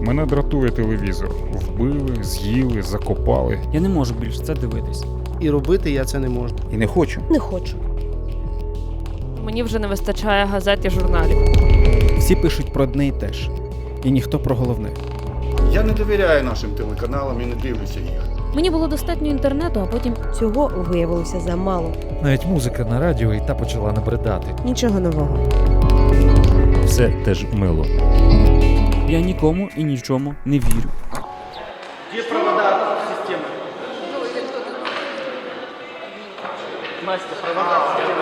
Мене дратує телевізор. Вбили, з'їли, закопали. Я не можу більше це дивитись. І робити я це не можу. І не хочу. Не хочу. Мені вже не вистачає газет і журналів. Всі пишуть про одне і те ж. І ніхто про головне. Я не довіряю нашим телеканалам і не дивлюся їх. Мені було достатньо інтернету, а потім Цього виявилося замало. Навіть музика на радіо і та почала набридати. Нічого нового. Все теж мило. Я нікому і нічому не вірю. Є провода системи. Настя, провода системи.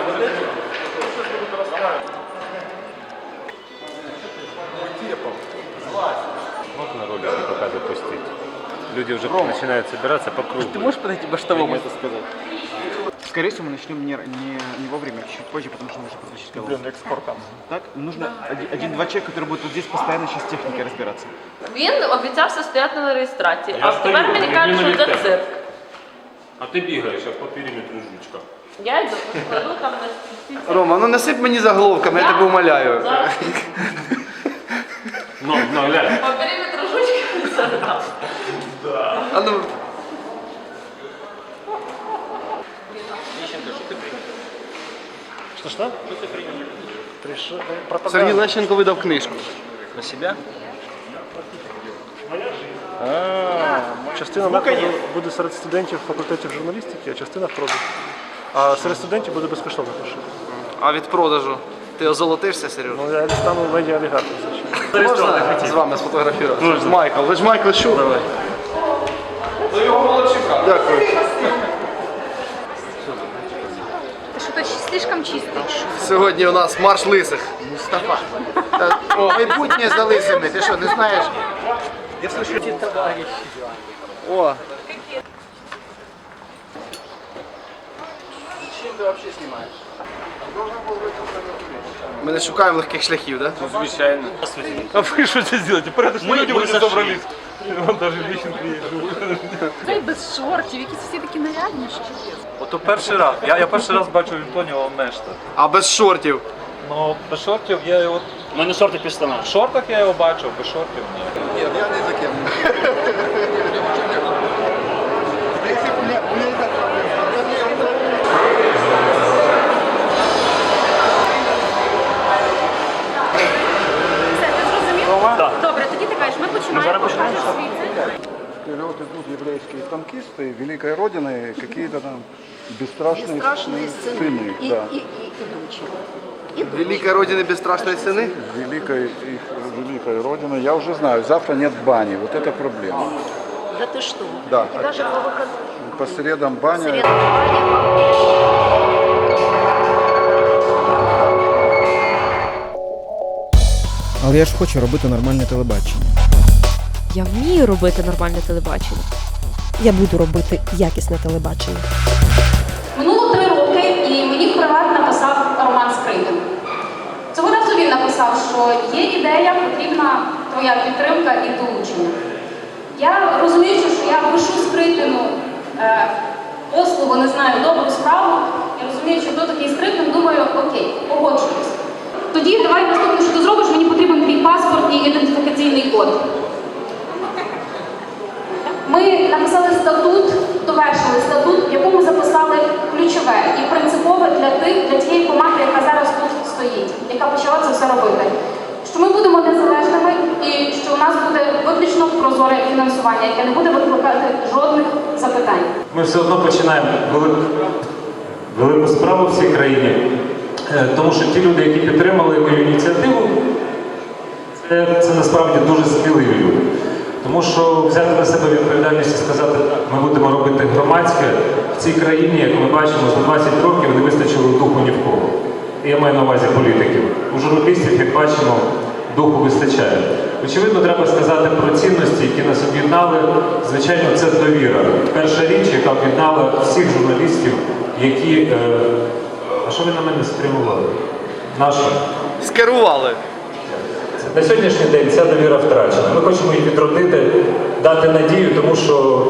Можно ролики пока запустить? Люди уже начинают собираться по кругу. Ты можешь подойти баштовому это сказать? Скорее всего, мы начнем не, не, не вовремя, чуть позже, потому что нужно подключить голову. Блин, экспортом. Так, нужно один- один-два человека, который будет вот здесь постоянно сейчас с техникой разбираться. він обіцявся стояти на реєстрації, а тепер мені кажуть, що це цирк. А ты бегаешь, а по периметру жучка. Я йду, кладу там на стільці. Рома, ну насип мені заголовками, я тебе умоляю. Зараз Ну, ну, глянь. по периметру жучки все там. А ну, Сергій Лещенко видав книжку. На себе? Частина накладу буде серед студентів факультетів журналістики, а частина в продажу. А серед студентів буде безкоштовно пошити. А від продажу ти озолотишся, Сережа? Ну я стану медіа олігархом, звичайно. Можна з вами сфотографувати? Майкл, ви ж Майкл Щур. Давай. Ну його. Дякую. Слишком чисто. Сьогодні у нас марш лисих. Мустафа. О, майбутнє за лисими, ти що, не знаєш? О. Ми не шукаємо легких шляхів, так? Да? Звичайно. А ви що це зробите? Порядочні люди вони зібрались. Вон навіть Ліщенко є. Та й без шортів, якісь всі такі нарядні. Ото перший раз. Я, я перший раз бачу Антоніо Мешта. А без шортів. Ну, без шортів я його... У мене шорти під. В шортах я його бачив, без шортів ні. Все, ти зрозумів? Добре, тоді ти кажеш, ми починаємо. Покажеш свій цей. Вперед идут еврейские танкисты Великой Родины, какие-то там бесстрашные, Страшні сыны. сини і, да. і, і, ідучі. Велика Родина безстрашної сини. Великой, их Великой Родины. Я уже знаю, завтра нет бани. Вот это проблема. Да ти що? Да. І навіть по виход- По средам баня. середньому Але я ж хочу робити нормальне телебачення. Я вмію робити нормальне телебачення. Я буду робити якісне телебачення. Минуло три роки, і мені в приват написав Роман Скрипин. Цього разу він написав, що є ідея, потрібна твоя підтримка і долучення. Я розуміючи, що я пишу Скрипину е, послугу, не знаю, добру справу, і розуміючи, хто такий Скрипин, думаю, окей, погоджуюсь. Тоді давай наступне, що ти зробиш, для тих, для тієї команди, яка зараз тут стоїть, яка почала це все робити. Що ми будемо незалежними і що у нас буде виключно прозоре фінансування, яке не буде викликати жодних запитань. Ми все одно починаємо велику, велику справу в цій країні, Е, тому що ті люди, які підтримали мою ініціативу, це, це насправді дуже сміливі люди. Тому що взяти на себе відповідальність і сказати, так, ми будемо робити громадське в цій країні, як ми бачимо, за 20 років не вистачило духу ні в кого. І я маю на увазі політиків. У журналістів, як бачимо, духу вистачає. Очевидно, треба сказати про цінності, які нас об'єднали. Звичайно, це довіра. Перша річ, яка об'єднала всіх журналістів, які. Е... А що ви на мене спрямували? Наша. Скерували. На сьогоднішній день ця довіра втрачена. Ми хочемо її відродити, дати надію, тому що,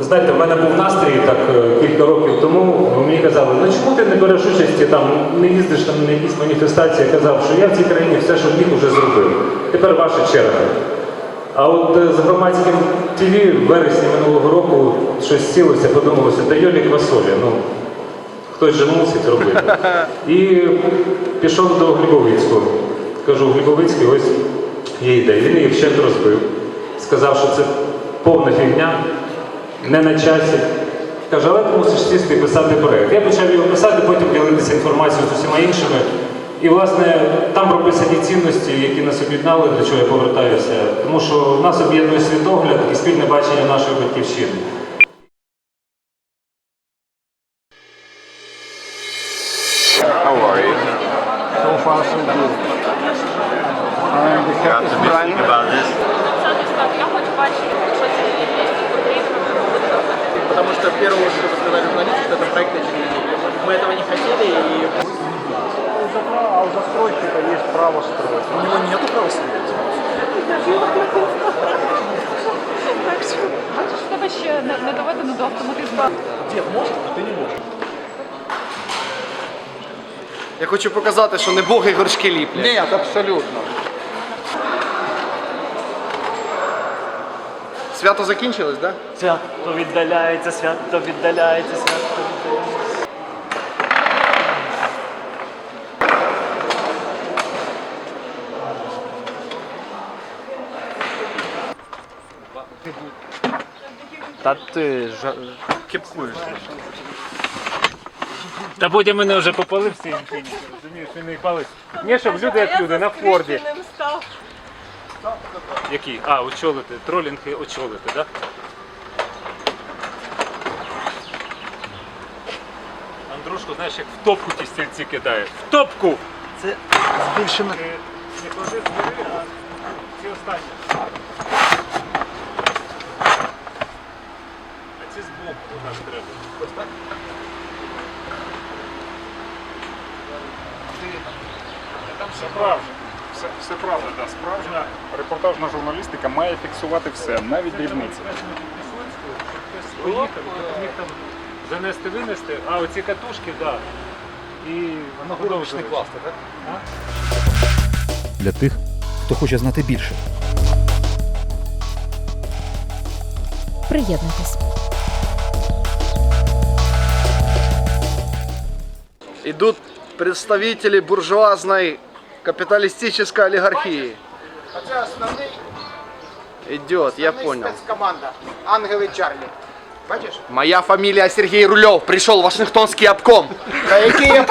знаєте, в мене був настрій так е, кілька років тому. Мені казали, ну чому ти не береш участі, там, не їздиш там на якісь маніфестації, я казав, що я в цій країні все, що міг, вже зробив. Тепер ваша черга. А от е, з громадським ТВ в вересні минулого року щось сілося, подумалося, та Йолік Васоля, ну хтось же мусить робити. І пішов до Глібовицького. Кажу, Глібовицький, ось є ідея. Він її вщент розбив. Сказав, що це повна фігня, не на часі. Каже, але ти мусиш сісти і писати проєкт. Я почав його писати, потім ділитися інформацією з усіма іншими. І, власне, там прописані цінності, які нас об'єднали, до чого я повертаюся. Тому що нас об'єднує світогляд і спільне бачення нашої батьківщини. Я хочу бачити, що це потрібно. Потому что в первую очередь сказали журналисты, что это проект. Мы этого не хотели и... А у застройщика есть право строить. У него нет права строить. Бачиш, в тебе ще не, доведено до автоматизму. Дед может, а ты не можешь. Я хочу показати, що не боги горшки ліплять. Ні, абсолютно. Свято закінчилось, так? Да? Свято віддаляється, свято віддаляється, свято віддаляється. Та ти ж кіпкуєш. Та потім мене вже попалив всі інфініті, розумієш, він не палить. Ні, щоб люди як люди на Форді. Які? А, очолити, тролінги очолити, так? Да? Андрушко, знаєш, як в топку ті стільці кидає. В топку! Це збільшено. Ти не клади двері, а ці останні. А ці збоку у нас треба. Ось так? Все правда. Все, все правда, да. Справжня репортажна журналістика має фіксувати все, навіть дрібниці. Поїхав, міг там занести, винести, а оці катушки, так. Да. І воно продовжує. класти, так? Для тих, хто хоче знати більше. Приєднуйтесь. Идут представители буржуазной капиталистической олигархии. Хотя основный Идет, я понял. спецкоманда. Ангелы Чарлі. Бачиш? Моя фамилия Сергей Рулев. Пришел Вашингтонский обком. Та який я